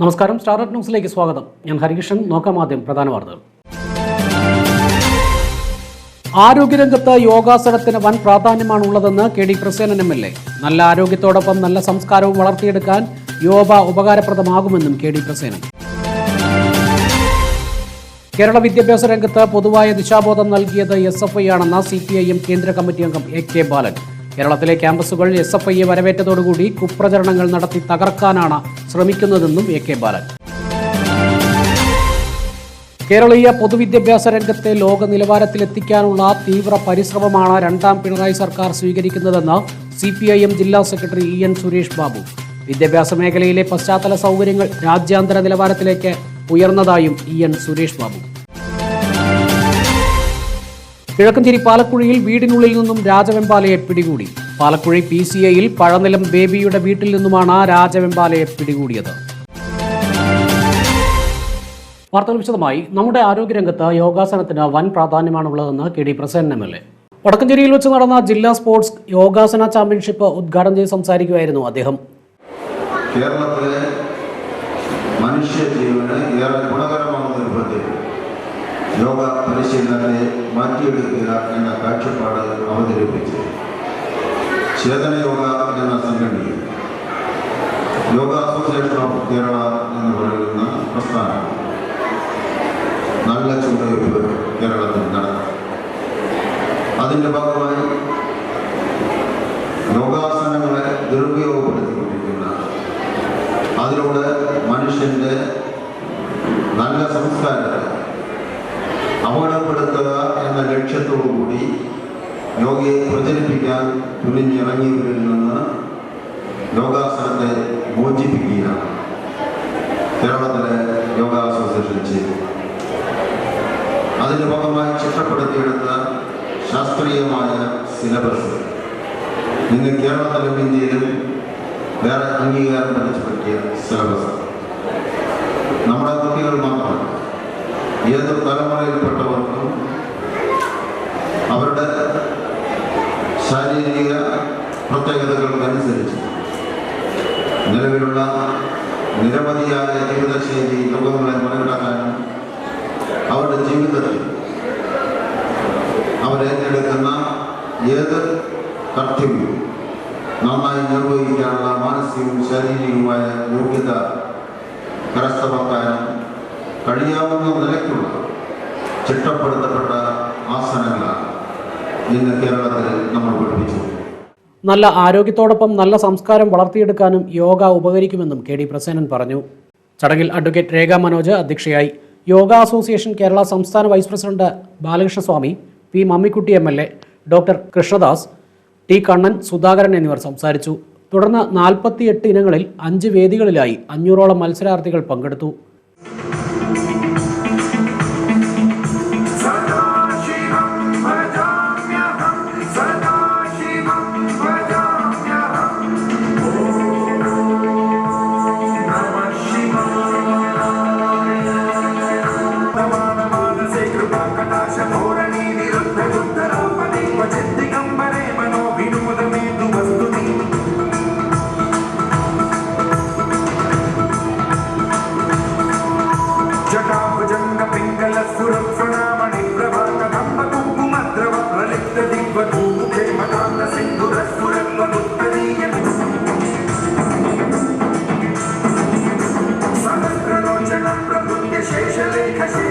നമസ്കാരം. സ്റ്റാർട്ട് ന്യൂസിലേക്ക് സ്വാഗതം. ഞാൻ ഹരികൃഷ്ണൻ. നോക്കാം ആദ്യം പ്രധാന വാർത്തകൾ. ആരോഗ്യരംഗത്ത് യോഗാസനത്തിന് വൻ പ്രാധാന്യമാണ് ഉള്ളതെന്ന് K D Prasenan M L A. നല്ല ആരോഗ്യത്തോടൊപ്പം നല്ല സംസ്കാരവും വളർത്തിയെടുക്കാൻ യോഗ ഉപകാരപ്രദമാകുമെന്നും കെ ഡി പ്രസേനൻ. കേരള വിദ്യാഭ്യാസ രംഗത്ത് പൊതുവായ ദിശാബോധം നൽകിയത് എസ് എഫ് ഐ ആണെന്ന സി പി ഐ എം കേന്ദ്ര കമ്മിറ്റി അംഗം എ കെ ബാലൻ. കേരളത്തിലെ ക്യാമ്പസുകൾ എസ് എഫ് ഐയെ വരവേറ്റതോടുകൂടി കുപ്രചരണങ്ങൾ നടത്തി തകർക്കാനാണ് ശ്രമിക്കുന്നതെന്നും എ കെ ബാലൻ. കേരളീയ പൊതുവിദ്യാഭ്യാസ രംഗത്തെ ലോക നിലവാരത്തിലെത്തിക്കാനുള്ള തീവ്ര പരിശ്രമമാണ് രണ്ടാം പിണറായി സർക്കാർ സ്വീകരിക്കുന്നതെന്ന് സി പി ഐ എം ജില്ലാ secretary E N Suresh Babu. വിദ്യാഭ്യാസ മേഖലയിലെ പശ്ചാത്തല സൗകര്യങ്ങൾ രാജ്യാന്തര നിലവാരത്തിലേക്ക് ഉയർന്നതായും ഇ എൻ സുരേഷ് ബാബു. കിഴക്കഞ്ചേരി പാലക്കുഴിയിൽ വീടിനുള്ളിൽ നിന്നും രാജവെമ്പാലയെ പിടികൂടി. പാലക്കുഴി പി സി ഐയിൽ പഴനിലം ബേബിയുടെ വീട്ടിൽ നിന്നുമാണ് രാജവെമ്പാലയെ പിടികൂടിയത്. വാർത്തകൾ വിശദമായി. നമ്മുടെ ആരോഗ്യരംഗത്ത് യോഗാസനത്തിന് വൻ പ്രാധാന്യമാണുള്ളതെന്ന് K D Prasannan M L A. വടക്കഞ്ചേരിയിൽ വെച്ച് നടന്ന ജില്ലാ സ്പോർട്സ് യോഗാസന ചാമ്പ്യൻഷിപ്പ് ഉദ്ഘാടനം ചെയ്ത് സംസാരിക്കുകയായിരുന്നു അദ്ദേഹം. കേരളത്തിലെ മനുഷ്യ ജീവന് ഏറെ രൂപത്തിൽ പരിശീലനത്തെ മാറ്റിയെടുക്കുക എന്ന കാഴ്ചപ്പാട് അവതരിപ്പിച്ച്. ചേതനയോഗ എന്ന സംഘടനയും യോഗ അസോസിയേഷൻ ഓഫ് കേരള എന്ന് പറയുന്ന പ്രസ്ഥാനം. നല്ല ചുവടുവയ്പ് കേരളത്തിൽ നടന്നു. അതിന്റെ ഭാഗമായി യോഗാസനങ്ങളെ ദുരുപയോഗപ്പെടുത്തിക്കൊണ്ടിരിക്കുന്ന അതിലൂടെ മനുഷ്യന്റെ നല്ല സംസ്കാരത്തെ യോഗയെ പ്രചരിപ്പിക്കാൻ തുനിഞ്ഞിറങ്ങിയവരിൽ നിന്ന് യോഗാസനത്തെ മോചിപ്പിക്കുകയാണ്. കേരളത്തിലെ യോഗ അസോസിയേഷൻ ചെയ്തു. അതിന്റെ ഭാഗമായി ചിട്ടപ്പെടുത്തിയെടുത്ത ശാസ്ത്രീയമായ സിലബസ്. ഇന്ന് കേരളത്തിലും ഇന്ത്യയിലും വേറെ അംഗീകാരം പഠിച്ചു പറ്റിയ സിലബസ് നമ്മുടെ കുട്ടികൾ മാത്രമല്ല ഏത് തലമുറയിൽപ്പെട്ടവർക്കും അവരുടെ ശാരീരിക പ്രത്യേകതകൾക്കനുസരിച്ച് നിലവിലുള്ള നിരവധിയായ ജീവിതശൈലി രോഗങ്ങളെ മറികടക്കാനും അവരുടെ ജീവിതത്തിൽ അവരേറ്റെടുക്കുന്ന ഏത് കർത്തവ്യവും നന്നായി നിർവഹിക്കാനുള്ള മാനസികവും ശാരീരികവുമായ യോഗ്യത കരസ്ഥമാക്കാനും കഴിയാവുന്ന നിലയ്ക്കുള്ള ചിട്ടപ്പെടുത്തപ്പെട്ട ഇന്ന് കേരളത്തിൽ നമ്മൾ പഠിപ്പിച്ചു. നല്ല ആരോഗ്യത്തോടൊപ്പം നല്ല സംസ്കാരം വളർത്തിയെടുക്കാനും യോഗ ഉപകരിക്കുമെന്നും കെ ഡി പ്രസേനൻ പറഞ്ഞു. ചടങ്ങിൽ അഡ്വക്കേറ്റ് രേഖ മനോജ് അധ്യക്ഷയായി. യോഗ അസോസിയേഷൻ കേരള സംസ്ഥാന vice president Balakrishnaswami P Mammikutty M L A doctor Krishnadas T Kannan Sudhakaran എന്നിവർ സംസാരിച്ചു. തുടർന്ന് നാൽപ്പത്തിയെട്ട് ഇനങ്ങളിൽ അഞ്ച് വേദികളിലായി അഞ്ഞൂറോളം മത്സരാർത്ഥികൾ പങ്കെടുത്തു. 开始。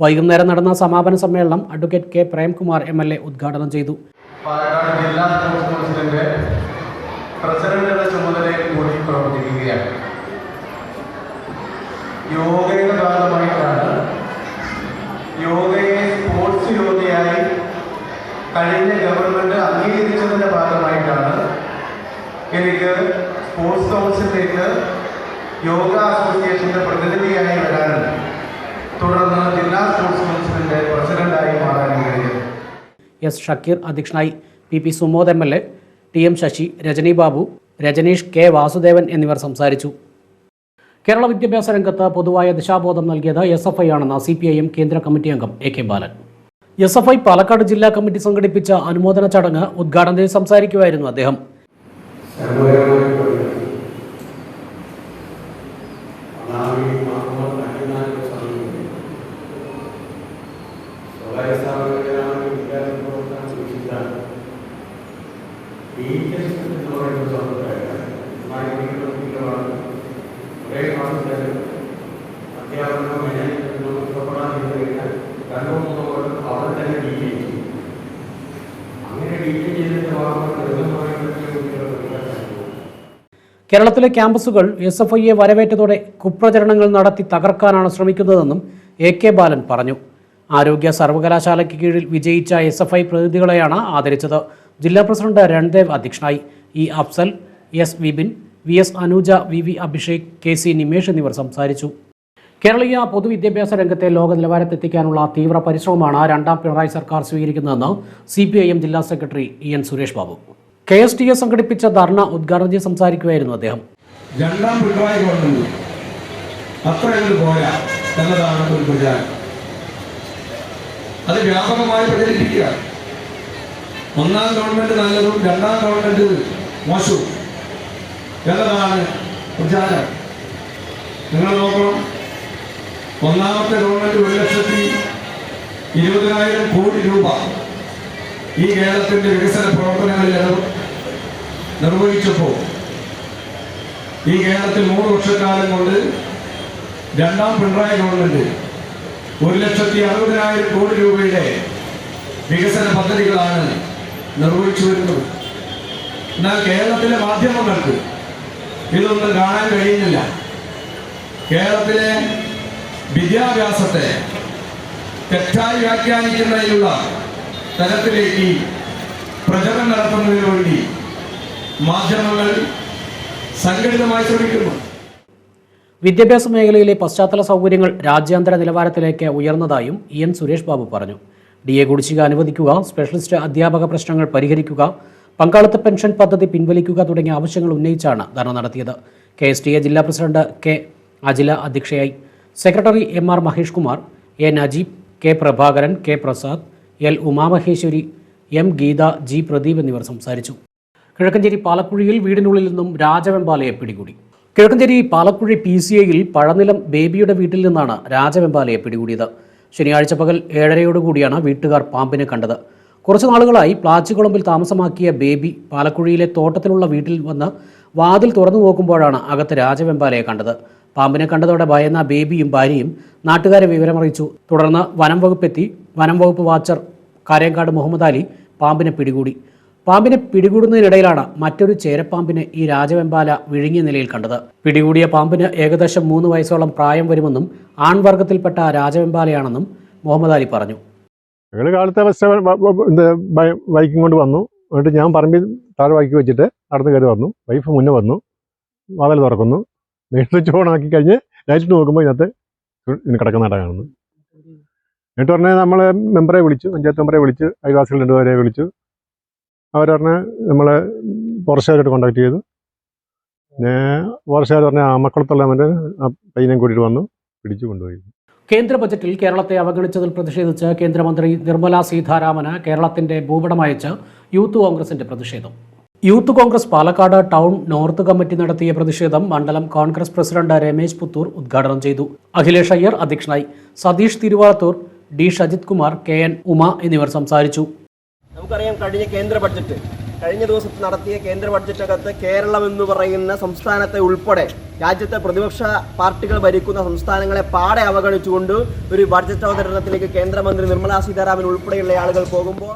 വൈകുന്നേരം നടന്ന സമാപന സമ്മേളനം advocate K Premkumar M L A ഉദ്ഘാടനം ചെയ്തു. പാലക്കാട് ജില്ലാ സ്പോർട്സ് കൗൺസിലിന്റെ പ്രസിഡന്റുടെ ചുമതലയിൽ കൂടി പ്രവർത്തിക്കുകയാണ് യോഗയുടെ ഭാഗമായിട്ടാണ് യോഗയെ സ്പോർട്സ് യോഗയായി കഴിഞ്ഞ ഗവൺമെന്റ് അംഗീകരിച്ചതിന്റെ ഭാഗമായിട്ടാണ് എനിക്ക് സ്പോർട്സ് കൗൺസിലിലേക്ക് യോഗ അസോസിയേഷന്റെ പ്രതിനിധിയായി വരാനും തുടർന്ന് ജില്ലാ സ്പോർട്സ് കൗൺസിലിന്റെ പ്രസിഡന്റായി മാറാനും കഴിഞ്ഞത് ഷക്കീർ അധ്യക്ഷനായി P P Sumod M L A T M Sasi Rajani Babu Rajaneesh K Vasudevan എന്നിവർ സംസാരിച്ചു. കേരള വിദ്യാഭ്യാസ രംഗത്ത് പൊതുവായ ദിശാബോധം നൽകിയത് എസ് എഫ് ഐ ആണെന്ന് സി പി ഐ എം കേന്ദ്ര കമ്മിറ്റി അംഗം A K Balan. S F I Palakkad ജില്ലാ കമ്മിറ്റി സംഘടിപ്പിച്ച അനുമോദന ചടങ്ങ് ഉദ്ഘാടനം ചെയ്ത് സംസാരിക്കുമായിരുന്നു അദ്ദേഹം. അങ്ങനെ കേരളത്തിലെ ക്യാമ്പസുകൾ എസ് എഫ് ഐയെ വരവേറ്റതോടെ കുപ്രചരണങ്ങൾ നടത്തി തകർക്കാനാണ് ശ്രമിക്കുന്നതെന്നും എ കെ ബാലൻ പറഞ്ഞു. ആരോഗ്യ സർവകലാശാലയ്ക്ക് കീഴിൽ വിജയിച്ച എസ് എഫ് ഐ പ്രതിനിധികളെയാണ് ആദരിച്ചത്. ജില്ലാ പ്രസിഡന്റ് രൺദേവ് അധ്യക്ഷനായി. E Afsal S Vipin V S Anuja V V Abhishek K C Nimesh എന്നിവർ സംസാരിച്ചു. കേരളീയ പൊതുവിദ്യാഭ്യാസ രംഗത്തെ ലോക നിലവാരത്തെത്തിക്കാനുള്ള തീവ്ര പരിശ്രമമാണ് രണ്ടാം പിണറായി സർക്കാർ സ്വീകരിക്കുന്നതെന്ന് സി പി ഐ എം ജില്ലാ secretary E N Suresh Babu. K S T A സംഘടിപ്പിച്ച ധർണ ഉദ്ഘാടനം ചെയ്ത് സംസാരിക്കുകയായിരുന്നു അദ്ദേഹം. രണ്ടാം പിണറായി ഗവൺമെന്റ് അത്ര പോരാ എന്നതാണ് ഒരു പ്രചാരം. അത് വ്യാപകമായി പ്രചരിപ്പിക്കുക. ഒന്നാം ഗവൺമെന്റ് നല്ലതും രണ്ടാം ഗവൺമെന്റ് മോശവും എന്നതാണ് പ്രചാരം. നിങ്ങൾ നോക്കണം ഒന്നാമത്തെ ഗവൺമെന്റ് ഒരു ലക്ഷത്തി ഇരുപതിനായിരം കോടി രൂപ ഈ കേരളത്തിന്റെ വികസന പ്രവർത്തനങ്ങളിൽ നിർവഹിച്ചപ്പോൾ ഈ കേരളത്തിൽ മൂന്ന് വർഷക്കാലം കൊണ്ട് രണ്ടാം പിണറായി ഗവൺമെന്റ് ഒരു ലക്ഷത്തി അറുപതിനായിരം കോടി രൂപയുടെ വികസന പദ്ധതികളാണ് നിർവഹിച്ചു വരുന്നത്. എന്നാൽ കേരളത്തിലെ മാധ്യമങ്ങൾക്ക് ഇതൊന്നും കാണാൻ കഴിയുന്നില്ല. കേരളത്തിലെ വിദ്യാഭ്യാസത്തെ തെറ്റായി വ്യാഖ്യാനിക്കുന്നതിനുള്ള തരത്തിലേക്ക് പ്രചരണം നടത്തുന്നതിന് വേണ്ടി മാധ്യമങ്ങൾ സംഘടിതമായി ശ്രമിക്കുന്നു. വിദ്യാഭ്യാസ മേഖലയിലെ പശ്ചാത്തല സൗകര്യങ്ങൾ രാജ്യാന്തര നിലവാരത്തിലേക്ക് ഉയർന്നതായും ഇ എൻ സുരേഷ് ബാബു പറഞ്ഞു. ഡി എ കുടിശ്ശിക അനുവദിക്കുക സ്പെഷ്യലിസ്റ്റ് അധ്യാപക പ്രശ്നങ്ങൾ പരിഹരിക്കുക പങ്കാളിത്ത പെൻഷൻ പദ്ധതി പിൻവലിക്കുക തുടങ്ങിയ ആവശ്യങ്ങൾ ഉന്നയിച്ചാണ് ധർണ നടത്തിയത്. കെ എസ് ടി എ ജില്ലാ പ്രസിഡന്റ് കെ അജില അധ്യക്ഷയായി. Secretary M R Mahesh Kumar A Najeeb K Prabhakaran K Prasad L Umamaheswari M Geetha G Pradeep എന്നിവർ സംസാരിച്ചു. കിഴക്കഞ്ചേരി പാലക്കുഴിയിൽ വീടിനുള്ളിൽ നിന്നും രാജവെമ്പാലയെ പിടികൂടി. കിഴക്കഞ്ചേരി പാലക്കുഴി പി സി ഐയിൽ പഴനിലം ബേബിയുടെ വീട്ടിൽ നിന്നാണ് രാജവെമ്പാലയെ പിടികൂടിയത്. ശനിയാഴ്ച പകൽ ഏഴരയോടുകൂടിയാണ് വീട്ടുകാർ പാമ്പിനെ കണ്ടത്. കുറച്ചു നാളുകളായി പ്ലാച്ചിക്കുളമ്പിൽ താമസമാക്കിയ ബേബി പാലക്കുഴിയിലെ തോട്ടത്തിലുള്ള വീട്ടിൽ വന്ന് വാതിൽ തുറന്നു നോക്കുമ്പോഴാണ് അകത്ത് രാജവെമ്പാലയെ കണ്ടത്. പാമ്പിനെ കണ്ടതോടെ ഭയന്ന ബേബിയും ഭാര്യയും നാട്ടുകാരെ വിവരമറിയിച്ചു. തുടർന്ന് വനം വകുപ്പെത്തി വനം വകുപ്പ് വാച്ചർ കാരേങ്കാട് മുഹമ്മദ് അലി പാമ്പിനെ പിടികൂടി. പാമ്പിനെ പിടികൂടുന്നതിനിടയിലാണ് മറ്റൊരു ചേരപ്പാമ്പിനെ ഈ രാജവെമ്പാല വിഴുങ്ങിയ നിലയിൽ കണ്ടത്. പിടികൂടിയ പാമ്പിന് ഏകദേശം മൂന്ന് വയസ്സോളം പ്രായം വരുമെന്നും ആൺവർഗത്തിൽപ്പെട്ട രാജവെമ്പാലയാണെന്നും മുഹമ്മദ് അലി പറഞ്ഞു. കാലത്തെ ബൈക്കും കൊണ്ട് വന്നു. എന്നിട്ട് ഞാൻ പറമ്പിൽ താഴെ വാക്കി വെച്ചിട്ട് നടന്ന് കയറി വന്നു. വൈഫ് മുന്നേ വന്നു. വാതിൽ തുറക്കുന്നു. മെയിൻ സ്വിച്ച് ഓൺ ആക്കി കഴിഞ്ഞ് ലൈറ്റ് നോക്കുമ്പോൾ ഇതിനകത്ത് ഇങ്ങനെ കിടക്കുന്നതായിട്ടാണ് കാണുന്നത് എന്നിട്ട് പറഞ്ഞാൽ നമ്മൾ മെമ്പറെ വിളിച്ചു പഞ്ചായത്ത് മെമ്പറെ വിളിച്ച് അയൽവാസികൾ രണ്ടുപേരെ വിളിച്ചു. അവർ പറഞ്ഞ് നമ്മളെ ഫോറസ്റ്റുകാരായിട്ട് കോൺടാക്ട് ചെയ്തു. പിന്നെ ഫോറസ്റ്റുകാർ പറഞ്ഞ ആ മക്കളത്തുള്ള മറ്റേ ആ പയ്യനെ കൂട്ടിയിട്ട് വന്നു പിടിച്ചു കൊണ്ടുപോയി. കേന്ദ്ര ബജറ്റിൽ കേരളത്തെ അവഗണിച്ചതിൽ പ്രതിഷേധിച്ച് കേന്ദ്രമന്ത്രി നിർമ്മല സീതാരാമന് കേരളത്തിന്റെ ഭൂപടമയച്ച് യൂത്ത് കോൺഗ്രസിന്റെ പ്രതിഷേധം. Youth Congress Palakkad town north committee നടത്തിയ പ്രതിഷേധം മണ്ഡലം കോൺഗ്രസ് പ്രസിഡന്റ് രമേശ് പുത്തൂർ ഉദ്ഘാടനം ചെയ്തു. അഖിലേഷ് അയ്യർ അധ്യക്ഷനായി Satheesh Thiruvathur D Shajith Kumar K N Uma എന്നിവർ സംസാരിച്ചു. നമുക്കറിയാം കഴിഞ്ഞ കേന്ദ്ര ബഡ്ജറ്റ് കഴിഞ്ഞ ദിവസത്ത് നടത്തിയ കേന്ദ്ര ബഡ്ജറ്റകത്ത് കേരളം എന്ന് പറയുന്ന സംസ്ഥാനത്തെ ഉൾപ്പെടെ രാജ്യത്തെ പ്രതിപക്ഷ പാർട്ടികൾ ഭരിക്കുന്ന സംസ്ഥാനങ്ങളെ പാടെ അവഗണിച്ചുകൊണ്ട് ഒരു ബഡ്ജറ്റ് അവതരണത്തിലേക്ക് കേന്ദ്രമന്ത്രി നിർമ്മലാ സീതാരാമൻ ഉൾപ്പെടെയുള്ള ആളുകൾ പോകുമ്പോൾ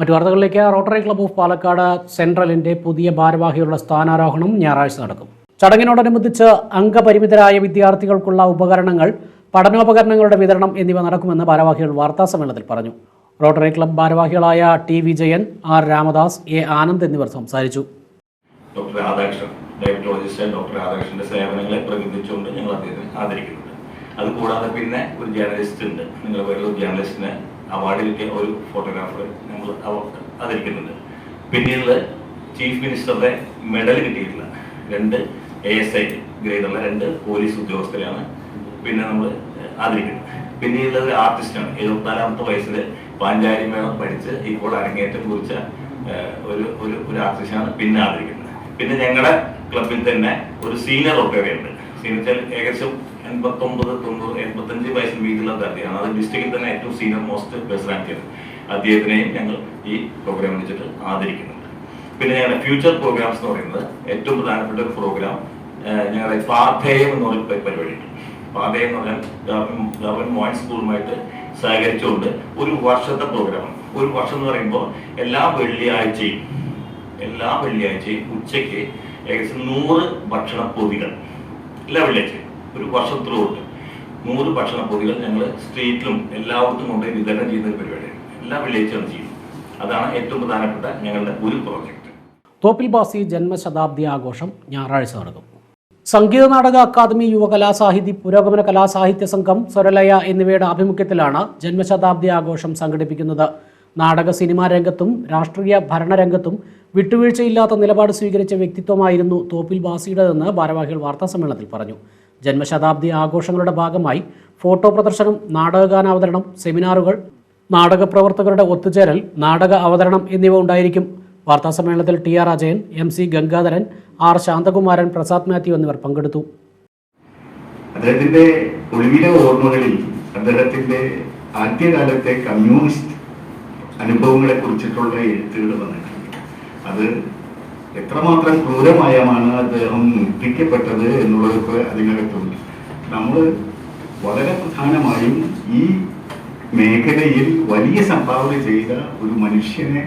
മറ്റു വാർത്തകളിലേക്ക് റോട്ടറി ക്ലബ് ഓഫ് പാലക്കാട് സെൻട്രലിന്റെ പുതിയ ഭാരവാഹികളുടെ സ്ഥാനാരോഹണം ഞായറാഴ്ച നടക്കും. ചടങ്ങിനോടനുബന്ധിച്ച് അംഗപരിമിതരായ വിദ്യാർത്ഥികൾക്കുള്ള ഉപകരണങ്ങൾ പഠനോപകരണങ്ങളുടെ വിതരണം എന്നിവ നടക്കുമെന്ന് ഭാരവാഹികൾ വാർത്താ സമ്മേളനത്തിൽ പറഞ്ഞു. റോട്ടറി ക്ലബ് ഭാരവാഹികളായ T Vijayan R Ramadas A Anand എന്നിവർ സംസാരിച്ചു. ഡോക്ടർ ഡോക്ടർ സേവനങ്ങളെ ഞങ്ങൾ അതുകൂടാതെ പിന്നെ ഒരു ജേർണലിസ്റ്റ് ഉണ്ട്. നിങ്ങളുടെ പേരിൽ ഒരു ജേർണലിസ്റ്റിന് അവാർഡ് കിട്ടിയ ഒരു ഫോട്ടോഗ്രാഫർ നമ്മൾ ആദരിക്കുന്നുണ്ട് പിന്നീട് ചീഫ് മിനിസ്റ്ററുടെ മെഡൽ കിട്ടിയിട്ടുള്ള രണ്ട് എ എസ് ഐ ഗ്രേഡുള്ള രണ്ട് പോലീസ് ഉദ്യോഗസ്ഥരെയാണ് പിന്നെ നമ്മൾ ആദരിക്കുന്നത് പിന്നീട് ഒരു ആർട്ടിസ്റ്റാണ് എഴുപത്തിനാലാമത്തെ വയസ്സിൽ പാഞ്ചാരി മേളം പഠിച്ച് ഇപ്പോൾ അരങ്ങേറ്റം കുറിച്ച ഒരു ഒരു ഒരു ആർട്ടിസ്റ്റാണ് പിന്നെ ആദരിക്കുന്നത് പിന്നെ ഞങ്ങളുടെ ക്ലബിൽ തന്നെ ഒരു സീനിയർ ഉണ്ട്. സീനിയർ ഏകദേശം എൺപത്തൊമ്പത് തൊണ്ണൂറ് എൺപത്തഞ്ച് വയസ്സിന് വീട്ടിലുള്ള അദ്ദേഹമാണ് അത് ഡിസ്ട്രിക്റ്റിൽ തന്നെ ഏറ്റവും സീനിയർ മോസ്റ്റ് ബെസ്റ്റ് പേഴ്സണാലിറ്റിയാണ് അദ്ദേഹത്തിനെയും ഞങ്ങൾ ഈ പ്രോഗ്രാം വെച്ചിട്ട് ആദരിക്കുന്നുണ്ട്. പിന്നെ ഞങ്ങളുടെ ഫ്യൂച്ചർ പ്രോഗ്രാംസ് എന്ന് പറയുന്നത് ഏറ്റവും പ്രധാനപ്പെട്ട ഒരു പ്രോഗ്രാം ഞങ്ങളുടെ പാഥേയം എന്ന് പറയുന്ന പരിപാടി പരിപാടിയുണ്ട്. പാഥേയം എന്ന് പറഞ്ഞാൽ ഗവൺമെന്റ് മോയിൻ സ്കൂളുമായിട്ട് സഹകരിച്ചുകൊണ്ട് ഒരു വർഷത്തെ പ്രോഗ്രാം ഒരു വർഷം എന്ന് പറയുമ്പോൾ എല്ലാ വെള്ളിയാഴ്ചയും എല്ലാ വെള്ളിയാഴ്ചയും ഉച്ചയ്ക്ക് ഏകദേശം നൂറ് ഭക്ഷണ പൊതികൾ എല്ലാ വെള്ളിയാഴ്ചയും. ഒരു വർഷത്തിലോട്ട് നൂറ് ഭക്ഷണ പൊതികൾ ഞങ്ങൾ സ്ട്രീറ്റിലും എല്ലായിടത്തും കൊണ്ടുപോയി വിതരണം ചെയ്യുന്ന ഒരു പരിപാടിയാണ്. എല്ലാ വെള്ളിയാഴ്ചയും ചെയ്യുന്നത് അതാണ് ഏറ്റവും പ്രധാനപ്പെട്ട ഞങ്ങളുടെ ഒരു പ്രോജക്റ്റ് തോപ്പിൽ ബാസി ജന്മശതാബ്ദി ആഘോഷം ഞായറാഴ്ച നടക്കും. സംഗീത നാടക അക്കാദമി യുവകലാസാഹിതി പുരോഗമന കലാസാഹിത്യ സംഘം സ്വരലയ എന്നിവയുടെ ആഭിമുഖ്യത്തിലാണ് ജന്മശതാബ്ദി ആഘോഷം സംഘടിപ്പിക്കുന്നത്. നാടക സിനിമാ രംഗത്തും രാഷ്ട്രീയ ഭരണരംഗത്തും വിട്ടുവീഴ്ചയില്ലാത്ത നിലപാട് സ്വീകരിച്ച വ്യക്തിത്വമായിരുന്നു തോപ്പിൽ ബാസിയുടേതെന്ന് ഭാരവാഹികൾ വാർത്താസമ്മേളനത്തിൽ പറഞ്ഞു. ജന്മശതാബ്ദി ആഘോഷങ്ങളുടെ ഭാഗമായി ഫോട്ടോ പ്രദർശനം നാടകഗാനാവതരണം സെമിനാറുകൾ നാടക പ്രവർത്തകരുടെ ഒത്തുചേരൽ നാടക അവതരണം എന്നിവ ഉണ്ടായിരിക്കും. വാർത്താസമ്മേളനത്തിൽ T R Ajayan M C Gangadharan R Santhakumaran Prasad Mathew എന്നിവർ പങ്കെടുത്തു. അദ്ദേഹത്തിന്റെ ഒളിവിലെ ഓർമ്മകളിൽ അദ്ദേഹത്തിന്റെ ആദ്യകാലത്തെ കമ്മ്യൂണിസ്റ്റ് അനുഭവങ്ങളെ കുറിച്ചിട്ടുള്ള എഴുത്തുകൾ വന്നിട്ടുണ്ട്. അത് എത്രമാത്രം ക്രൂരമായമാണ് അദ്ദേഹം നിർത്തിക്കപ്പെട്ടത് എന്നുള്ളതൊക്കെ അതിനകത്തുണ്ട്. നമ്മൾ വളരെ പ്രധാനമായും ഈ മേഖലയിൽ വലിയ സംഭാവന ചെയ്ത ഒരു മനുഷ്യനെ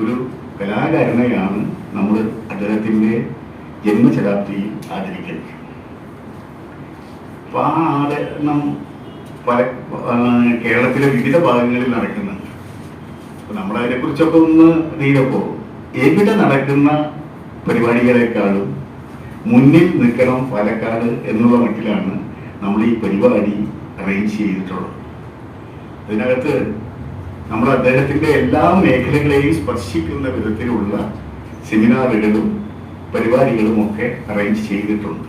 ഒരു കലാകാരനെയാണ് നമ്മൾ അദ്ദേഹത്തിന്റെ ജന്മശതാബ്ദിയിൽ ആദരിക്കുന്നത്. അപ്പൊ ആ ആദരണം പല കേരളത്തിലെ വിവിധ ഭാഗങ്ങളിൽ നടക്കുന്നുണ്ട്. അപ്പൊ നമ്മളതിനെ കുറിച്ചൊക്കെ ഒന്ന് നീരപ്പോ എവിടെ നടക്കുന്ന പരിപാടികളെക്കാളും മുന്നിൽ നിൽക്കണം പാലക്കാട് എന്നുള്ള മട്ടിലാണ് നമ്മൾ ഈ പരിപാടി അറേഞ്ച് ചെയ്തിട്ടുള്ളത്. അതിനകത്ത് നമ്മൾ അദ്ദേഹത്തിന്റെ എല്ലാ മേഖലകളെയും സ്പർശിക്കുന്ന വിധത്തിലുള്ള സെമിനാറുകളും പരിപാടികളും ഒക്കെ അറേഞ്ച് ചെയ്തിട്ടുണ്ട്.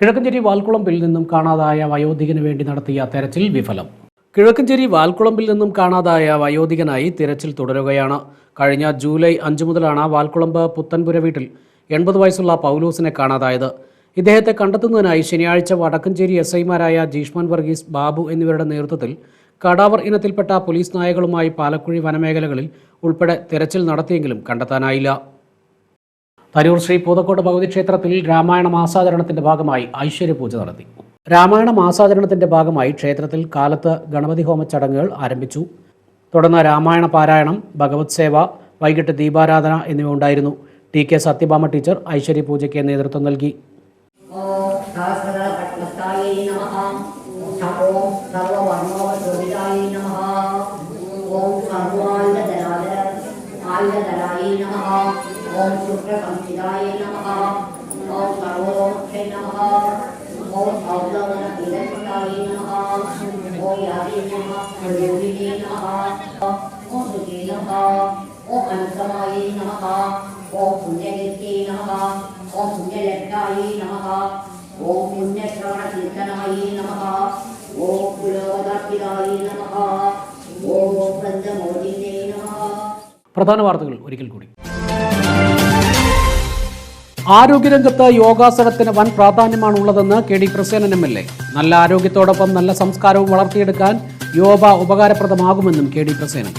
കിഴക്കഞ്ചേരി വാൽക്കുളമ്പിൽ നിന്നും കാണാതായ വയോധികന് വേണ്ടി നടത്തിയ തെരച്ചിൽ വിഫലം. കിഴക്കഞ്ചേരി വാൽക്കുളമ്പിൽ നിന്നും കാണാതായ വയോധികനായി തിരച്ചിൽ തുടരുകയാണ്. കഴിഞ്ഞ ജൂലൈ അഞ്ച് മുതലാണ് വാൽക്കുളമ്പ് പുത്തൻപുര വീട്ടിൽ എൺപത് വയസ്സുള്ള പൗലൂസിനെ കാണാതായത്. ഇദ്ദേഹത്തെ കണ്ടെത്തുന്നതിനായി ശനിയാഴ്ച വടക്കഞ്ചേരി എസ് ഐമാരായ ജീഷ്മാൻ വർഗീസ് ബാബു എന്നിവരുടെ നേതൃത്വത്തിൽ കടാവർ ഇനത്തിൽപ്പെട്ട പോലീസ് നായകളുമായി പാലക്കുഴി വനമേഖലകളിൽ ഉൾപ്പെടെ തിരച്ചിൽ നടത്തിയെങ്കിലും കണ്ടെത്താനായില്ല. തരൂർ ശ്രീ പൂതക്കോട് ഭഗവതി ക്ഷേത്രത്തിൽ രാമായണ മാസാചരണത്തിന്റെ ഭാഗമായി ഐശ്വര്യപൂജ നടത്തി. രാമായണ മാസാചരണത്തിന്റെ ഭാഗമായി ക്ഷേത്രത്തിൽ കാലത്ത് ഗണപതി ഹോമ ചടങ്ങുകൾ ആരംഭിച്ചു. തുടർന്ന് രാമായണ പാരായണം ഭഗവത് സേവ വൈകിട്ട് ദീപാരാധന എന്നിവ ഉണ്ടായിരുന്നു. T K Sathyabhama teacher Aishwarya പൂജയ്ക്ക് നേതൃത്വം നൽകി. ഓം ശുക്രസംഹിതായ നമഃ ഓം സർവോക്ഷേ നമഃ ഓം നമഃ ഓം നമഃ നമഃ നമഃ നമഃ നമഃ നമഃ നമഃ നമഃ പ്രധാന വാർത്തകൾ ഒരിക്കൽ കൂടി. ആരോഗ്യരംഗത്ത് യോഗാസനത്തിന് വൻ പ്രാധാന്യമാണ് ഉള്ളതെന്ന് K D Prasenan M L A. നല്ല ആരോഗ്യത്തോടൊപ്പം നല്ല സംസ്കാരവും വളർത്തിയെടുക്കാൻ യോഗ ഉപകാരപ്രദമാകുമെന്നും കെ ഡി പ്രസേനൻ.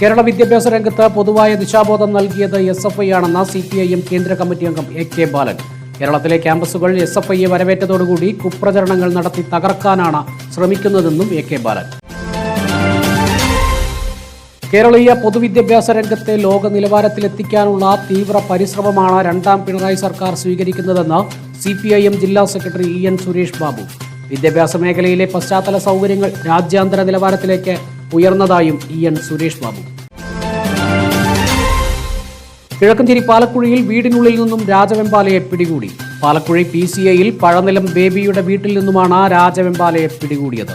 കേരള വിദ്യാഭ്യാസ രംഗത്ത് പൊതുവായ ദിശാബോധം നൽകിയത് എസ് എഫ് ഐ ആണെന്ന സി പി ഐ എം കേന്ദ്ര കമ്മിറ്റി അംഗം എ കെ ബാലൻ. കേരളത്തിലെ ക്യാമ്പസുകൾ എസ് എഫ് ഐയെ വരവേറ്റതോടുകൂടി കുപ്രചരണങ്ങൾ നടത്തി തകർക്കാനാണ് ശ്രമിക്കുന്നതെന്നും എ കെ ബാലൻ. കേരളീയ പൊതുവിദ്യാഭ്യാസ രംഗത്തെ ലോക നിലവാരത്തിലെത്തിക്കാനുള്ള തീവ്ര പരിശ്രമമാണ് രണ്ടാം പിണറായി സർക്കാർ സ്വീകരിക്കുന്നതെന്ന് സി പി ഐ എം ജില്ലാ secretary E N Suresh Babu. വിദ്യാഭ്യാസ മേഖലയിലെ പശ്ചാത്തല സൗകര്യങ്ങൾ രാജ്യാന്തര നിലവാരത്തിലേക്ക് ഉയർന്നതായും ഇ എൻ സുരേഷ് ബാബു. കിഴക്കഞ്ചേരി പാലക്കുഴിയിൽ വീടിനുള്ളിൽ നിന്നും രാജവെമ്പാലയെ പിടികൂടി. പാലക്കുഴി പി സി ഐയിൽ പഴനിലം ബേബിയുടെ വീട്ടിൽ നിന്നുമാണ് രാജവെമ്പാലയെ പിടികൂടിയത്.